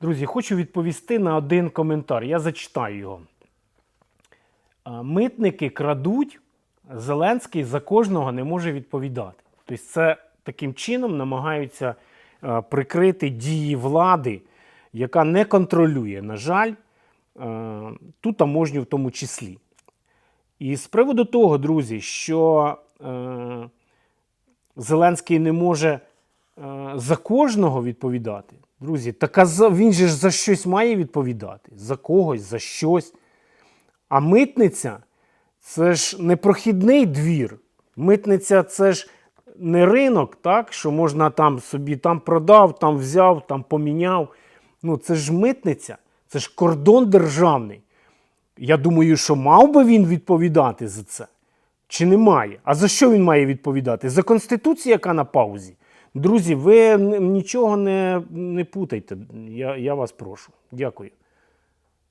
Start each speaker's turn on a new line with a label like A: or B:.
A: Друзі, хочу відповісти на один коментар. Я зачитаю його. Митники крадуть, Зеленський за кожного не може відповідати. Тобто, це таким чином намагаються е, прикрити дії влади, яка не контролює, на жаль, е, ту таможню в тому числі. І з приводу того, друзі, що е, Зеленський не може за кожного відповідати. Друзі, так він же ж за щось має відповідати, за когось, за щось. А митниця це ж не прохідний двір. Митниця це ж не ринок, так, що можна там собі там продав, там взяв, там поміняв. Ну, це ж митниця, це ж кордон державний. Я думаю, що мав би він відповідати за це. Чи не має? А за що він має відповідати? За Конституцію, яка на паузі? Друзі, ви нічого не, не путайте. Я, я вас прошу. Дякую.